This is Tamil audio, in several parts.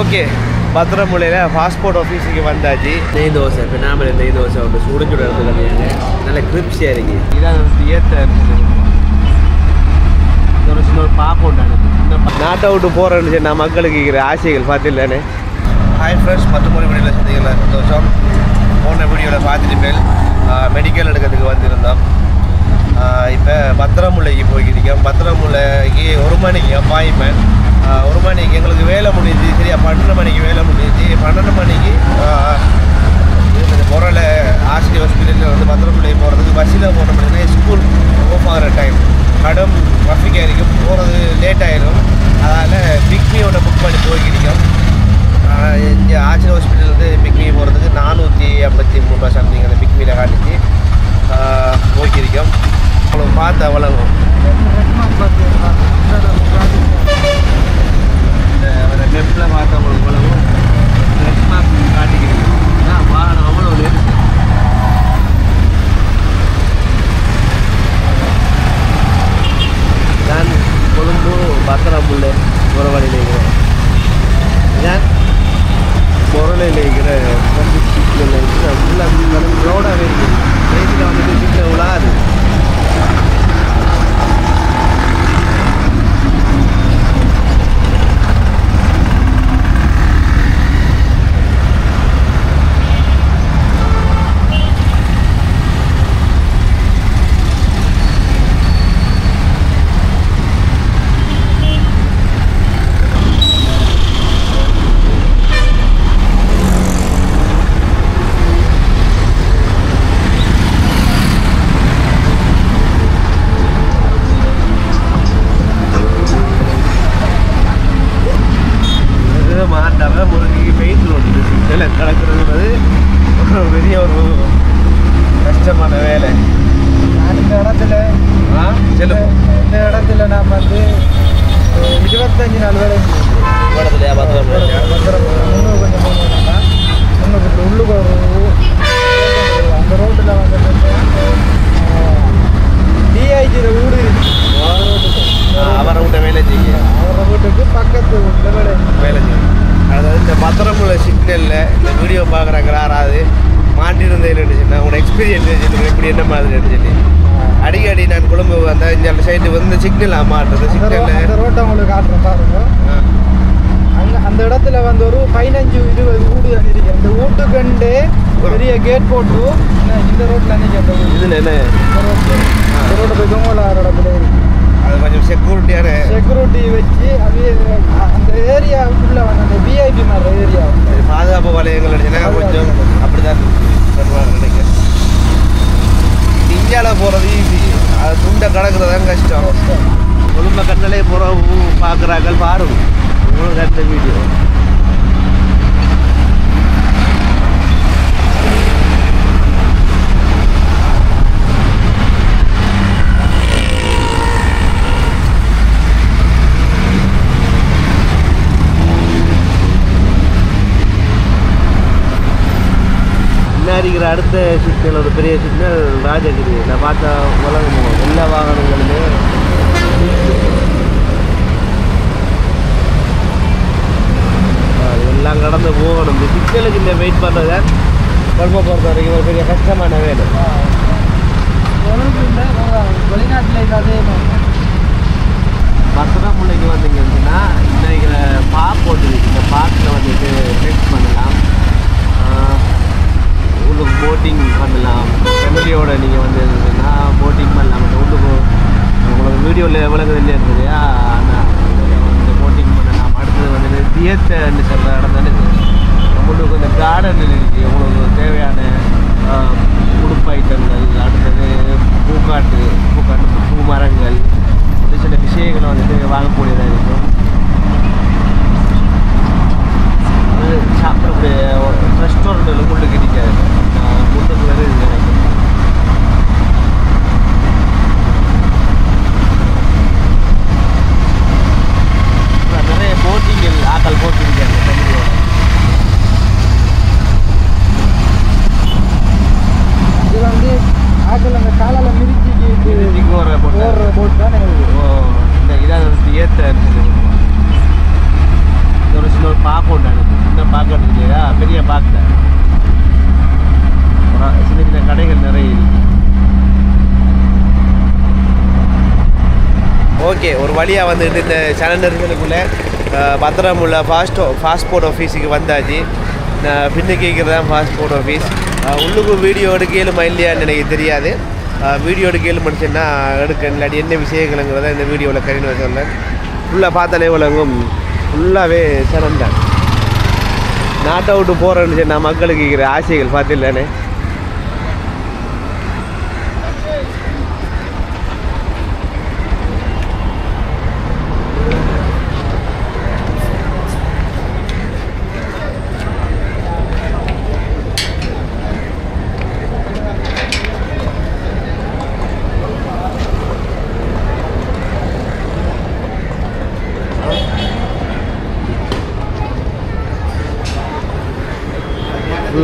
ஓகே. பத்திரமுலையில் பாஸ்போர்ட் ஆஃபீஸுக்கு வந்தாச்சு. நெய் தோசை இப்போ நாம நெய் தோசை வந்து சுட சுட கல்யாணம் நல்ல கிரிப்ஸியாக இருக்கு. இதான் வந்து ஏற்ற ஒரு சின்ன ஒரு பாப்பம் உண்டானது நாட்டை விட்டு போகிறேன்னு சொன்னா மக்களுக்கு இருக்கிற ஆசைகள் பார்த்துலானே ஹாய் ஃப்ரெண்ட்ஸ் பத்து மணி மணியில் சந்திக்கல. சந்தோஷம். போன வீடியோவில் பார்த்துட்டு மெடிக்கல் எடுக்கிறதுக்கு வந்திருந்தோம். இப்போ பத்திரமுல்லைக்கு போய்க்கிட்டோம் பத்திரமுல்லைக்கு ஒரு மணிக்கு அப்பாயின்மெண்ட் ஒரு மணிக்கு எங்களுக்கு வேலை முடிஞ்சு சரியா பன்னெண்டு மணிக்கு வேலை முடிஞ்சு பன்னெண்டு மணிக்கு முறையில் ஆசிரியர் ஹாஸ்பிட்டலில் வந்து பத்திரமுல்லை போகிறதுக்கு பஸ்ஸில் போன அப்படின்னா ஸ்கூல் ஓஃப் ஆகிற டைம் கடும் டிராஃபிக் ஆகிருக்கும் போகிறது லேட் ஆகிடும் அதனால் பிக்மியோட புக் பண்ணி போய்க்கிட்டோம் இங்கே ஆசிரியர் ஹாஸ்பிட்டலேருந்து பிக்மி போகிறதுக்கு நானூற்றி ஐம்பத்தி மூணு ரூபா சம்திங் அந்த பிக்மியில் காட்டிச்சு. போய்க்கிருக்கோம் அவ்வளோ பார்த்து அவ்வளவு இந்த நெப்பில் போலவும் ரெட் மேப் காட்டிக்கிறீங்க. அதான் வாகனம் அவ்வளோ நெருப்பு நான் கொழும்பு பத்திரப்புள்ள உறவழியில் இருக்கிறேன். நான் பொருளையில் இருக்கிற சிக்னல் ஃபுல்லாக க்ரௌடாகவே இருக்குது நைட்டில் வந்துட்டு சிக்னல் விழாது இது மாட்டாங்க முருகைக்கு பெயிண்ட் ரோடு சிக்னல் கலக்கிறது ஒரு பெரிய ஒரு கஷ்டமான வேலை நான் இந்த இடத்துல ஆ சொல்லுங்க இந்த இடத்துல நான் வந்து அஹ், இருபத்தஞ்சு நாள் வேலை இடத்துல பத்திரம் முன்னூறு கொஞ்சம் போகணும்னா முன்னூறு உள்ளுக்கு ஒரு ஊ- அந்த ரோட்டில் வந்து டிஐஜியில் வீடு இருக்கு அவர் ரோட்டுக்கு. அவரை விட்ட வேலை செய்ய அவர் வீட்டுக்கு பக்கத்து வீட்டில் வேலை வேலை செய்யும் அதாவது இந்த பத்திரமுள்ள சிக்னலில் இந்த வீடியோ பார்க்குறாங்க யாராவது மாட்டிருந்தேன்னு சொன்னால் உங்களோட எக்ஸ்பீரியன்ஸ் சொல்லுங்க இப்படி என்ன மாதிரி சொல்லி அடிக்கடி நான் குழம்பு அந்த இந்த சைடு வந்து சிக்னல் மாட்டுறது ரோ- அந்த சிக்னலில் ரோட்டை உங்களுக்கு காட்டுறேன் பாருங்க. அங்க அந்த இடத்துல வந்து ஒரு பதினஞ்சு இருபது வீடு தான் இருக்கு. அந்த வீட்டுக்கண்டு பெரிய கேட் போட்டு இந்த அந்த வீடு. இதில் என்ன? இந்த ரோட்ல இந்த ரோடு போய் இருக்கு. அது கொஞ்சம் செக்யூரிட்டியான செக்யூரிட்டி வச்சு அது அந்த ஏரியாவுக்குள்ள வந்து அந்த விஐபி ஏரியா பாதுகாப்பு கொஞ்சம் அப்படி தான் பண்ணுவாங்க நினைக்கிறேன். இந்தியாவில் போகிறது ஈஸி அது துண்டை கடக்கிறது தான் கஷ்டம். கொழும்ப கண்ணிலே போகிற பார்க்குறாங்க பாருங்க. உங்களுக்கு அடுத்த வீடியோ முன்னாடி இருக்கிற அடுத்த சிக்னல் ஒரு பெரிய சிக்னல் ராஜகிரி. நான் பார்த்த உலகம் எல்லா வாகனங்களுமே எல்லாம் கடந்து போகணும். இந்த சிக்னலுக்கு இந்த வெயிட் பண்ணுறது குழம்ப பொறுத்த வரைக்கும் ஒரு பெரிய கஷ்டமான வேலை. வெளிநாட்டில் இது அதே மாதிரி பத்திர பிள்ளைக்கு வந்தீங்கன்னா இன்னைக்கு பார்க் போட்டுருக்கு இந்த பார்க்கில் வந்துட்டு டெக்ஸ்ட் பண்ணலாம் ஆஹ் உங்களுக்கு போட்டிங் பண்ணலாம் ஃபேமிலியோட நீங்கள் வந்து இருந்தீங்கன்னா போட்டிங் பண்ணலாம் அந்த உள்ளுக்கு உங்களுக்கு வீடியோவில் விளங்குது இல்லையா இருந்தது ஆனால் இந்த போட்டிங் பண்ணலாம் அடுத்தது வந்துட்டு தியேட்டர்னு சொல்கிற இடம் தானே இது. இந்த கார்டன் இருக்குது உங்களுக்கு தேவையான உடுப்பு ஐட்டங்கள் அடுத்தது பூக்காட்டு பூக்காட்டு பூ மரங்கள் சின்ன சின்ன விஷயங்களை வந்துட்டு வாங்கக்கூடியதாக இருக்கும் சாப்பிடக்கூடிய ஒரு கொண்டு கிடைக்கும் இருக்குது இந்த சின்ன ஒரு ஏற்ற ஒன்று சின்ன ஒரு பாப்போம் இல்லையா பெரிய பார்க்கல சின்ன சின்ன கடைகள் நிறைய இருக்கு ஓகே ஒரு வழியாக வந்துட்டு இந்த சலண்டர்களுக்குள்ளே பத்திரம் உள்ள ஃபாஸ்ட் பாஸ்போர்ட் ஆஃபீஸுக்கு வந்தாச்சு நான் பின்ன கேட்குறது தான் பாஸ்போர்ட் ஆஃபீஸ் உள்ளுக்கு வீடியோ எடுக்கலுமா இல்லையான்னு எனக்கு தெரியாது. வீடியோ எடுக்கலும் மனுஷன்னா எடுக்க இல்லாட்டி என்ன விஷயங்கள்ங்கிறத இந்த வீடியோவில் கழிவு சொன்னேன் ஃபுல்லாக பார்த்தாலே உலகம் ஃபுல்லாகவே சிறந்தான் நாட்டை விட்டு போகிறேன்னு சொன்னால் மக்களுக்கு இருக்கிற ஆசைகள் பார்த்துலானே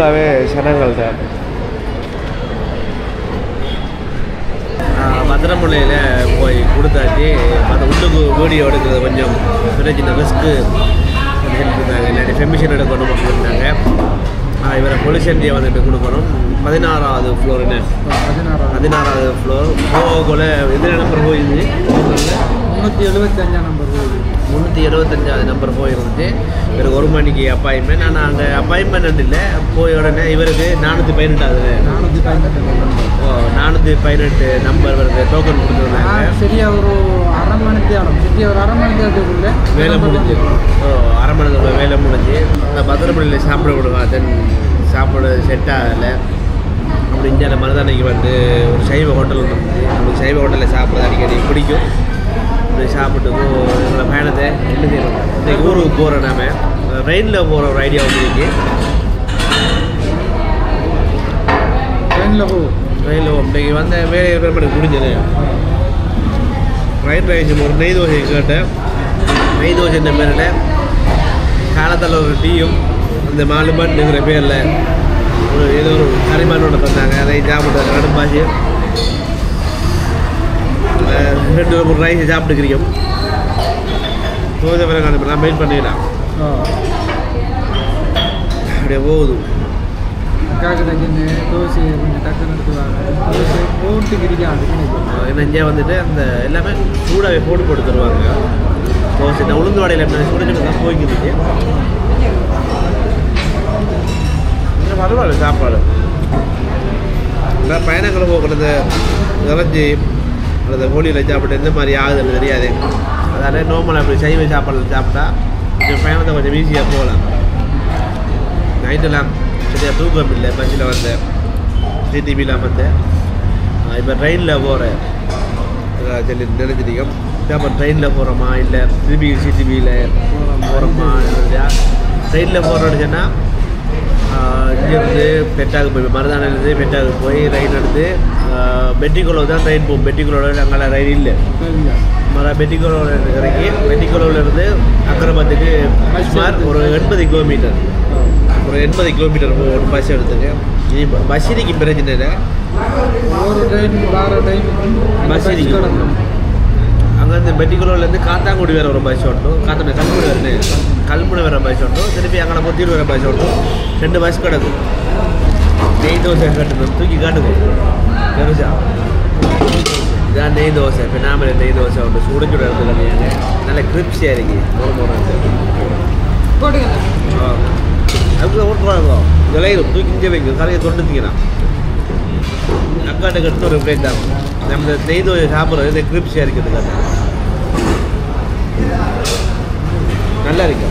ஃபுல்லாகவே சனங்கள் தான் மதுரமுலையில் போய் கொடுத்தாச்சு. அந்த உள்ளுக்கு வீடியோ எடுக்கிறது கொஞ்சம் சின்ன சின்ன ரிஸ்க்கு இருந்தாங்க இல்லாட்டி பெர்மிஷன் எடுக்கணும் அப்படின்னாங்க ஆஹ் இவரை பொலிஷன்டியை வந்துட்டு கொடுக்கணும். பதினாறாவது ஃப்ளோர் என்ன? பதினாறாவது. ஃப்ளோர் போகக்குள்ள எந்த நம்பர் போயிருந்து முந்நூற்றி எழுபத்தஞ்சாம் நம்பர் முந்நூற்றி எழுபத்தஞ்சாவது நம்பர் போயிருந்துச்சு. இவருக்கு ஒரு மணிக்கு அப்பாயின்மெண்ட் ஆனால் அங்கே அப்பாயின்மெண்ட் இல்லை. போய் உடனே இவருக்கு நானூற்றி பதினெட்டாவது. நானூற்றி பதினெட்டு ஓ நானூற்றி பதினெட்டு நம்பர் வருது. டோக்கன் கொடுத்துருந்தாங்க. சரியா ஒரு அரை மணி தேரம் சரியா ஒரு அரை மணி தேரத்துக்குள்ள வேலை முடிஞ்சு. ஓ அரை மணி நேரம் வேலை முடிஞ்சு. நான் பத்திரப்பள்ளியில் சாப்பிட விடுவேன். தென் சாப்பிட செட் ஆகலை. அப்படி இந்தியாவில் மருதானைக்கு வந்து ஒரு சைவ ஹோட்டல் இருந்துச்சு. நம்மளுக்கு சைவ ஹோட்டலில் சாப்பிட்றது அடிக்கடி பிடிக்கும். அப்படி சாப்பிட்டுக்கும் எங்களோட பயணத்தை செய்யணும் இன்றைக்கு ஊருக்கு போகிறோம் நாம ட்ரெயினில் போகிற ஒரு ஐடியா வந்துருக்கு ட்ரெயினில் போ. ட்ரெயினில் இன்றைக்கி வந்த வேலையை பெருமனுக்கு முடிஞ்சது. ஃப்ரைட் ரைஸ் ஒரு நெய் தோசை கேட்டேன். நெய் தோசை இந்த பேரில் காலத்தில் ஒரு டீயும் அந்த மாலு பண்ணுங்கிற பேரில் ஒரு ஏதோ ஒரு கரிமான் ஒன்று தந்தாங்க அதை சாப்பிட்டு கடுப்பாச்சு ரெண்டு ஒரு ரைஸ் சாப்பிட்டுக்கிறீங்க தோசை பிறகு அனுப்பலாம் வெயிட் பண்ணிடலாம் அப்படியே போகுது. அக்காவுக்கு தங்கின்னு தோசை கொஞ்சம் டக்குன்னு எடுத்துவாங்க தோசை போட்டு கிரிக்காது. ஏன்னா இங்கே வந்துட்டு அந்த எல்லாமே சூடாகவே போட்டு போட்டு தருவாங்க. தோசை இந்த உளுந்து வடையில் எப்படி சுட சுட தான் இன்னும் பரவாயில்ல சாப்பாடு. இந்த பயணங்களை போக்குறது இறஞ்சி அல்லது ஹோலியில் சாப்பிட்டு எந்த மாதிரி ஆகுதுன்னு தெரியாது. அதால் நார்மலாக அப்படி சைவ சாப்பாடு சாப்பிட்டா கொஞ்சம் பயணத்தை கொஞ்சம் ஈஸியாக போகலாம். நைட்டெல்லாம் சரியாக தூக்கம் இல்லை பஸ்ஸில் வந்தேன் சிடிவிலாம் வந்தேன் இப்போ ட்ரெயினில் போகிறேன் சொல்லி நினைச்சிட்டீங்க. அப்போ ட்ரெயினில் போகிறோமா இல்லை திருப்பி சிடிவியில் போகிறோமா இல்லையா? ட்ரெயினில் போகிறோன்னு சொன்னால் இங்கேருந்து பெட்டாக போய் மருதானிலேருந்து பெட்டாக போய் ரயில் எடுத்து பெட்டிக்குளோ தான் ட்ரெயின் போகும். பெட்டிக்குளோட அங்கே ரயில் இல்லை. மர பெட்டிக்குளோட இறங்கி பெட்டிக்குளோவிலேருந்து அக்கரபத்துக்கு சுமார் ஒரு எண்பது கிலோமீட்டர் ஒரு எண்பது கிலோமீட்டர் போகும் பஸ் எடுத்துங்க இனி பஸ் இன்னைக்கு பிரச்சனை இல்லை ஒரு ட்ரெயின் வார டைம் பஸ் இருக்கு. அங்கேருந்து பெட்டிக்குளோலேருந்து காத்தாங்குடி வேறு ஒரு பஸ் ஓட்டும் காத்தாங்குடி கல்முனை வேறு கல்முனை வேறு பஸ் ஓட்டும் திருப்பி அங்கே புத்தூர் வேறு பஸ் ஓட்டும் ரெண்டு பஸ் கிடக்கும். நெய் தோசை கட்டணும். தூக்கி காட்டுக்கும் பெருசா இதான் நெய் தோசை. பின்னாமல் நெய் தோசை ஒன்று. சுட சுட எடுத்து கட்டியாங்க நல்ல கிரிப்ஸியாக இருக்கு. ஒரு மூணு ஆ. அதுக்கு ஓட்டுறாங்க. விளையிடும் தூக்கி வைங்க. கரையை தொண்டுத்தீங்கன்னா அக்காட்ட கட்டு ஒரு பிளேட் தான். நம்ம நெய் தோசை சாப்பிட்றது இந்த கிரிப்ஸியாக இருக்குது கதை நல்லா இருக்கு.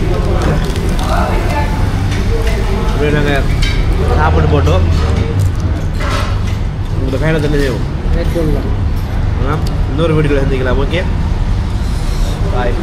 இப்படி நாங்கள் சாப்பிட்டு போட்டோம். உங்களோட பயணத்தை என்ன செய்வோம் இன்னொரு வீடியோவில் சந்திக்கலாம். Okay bye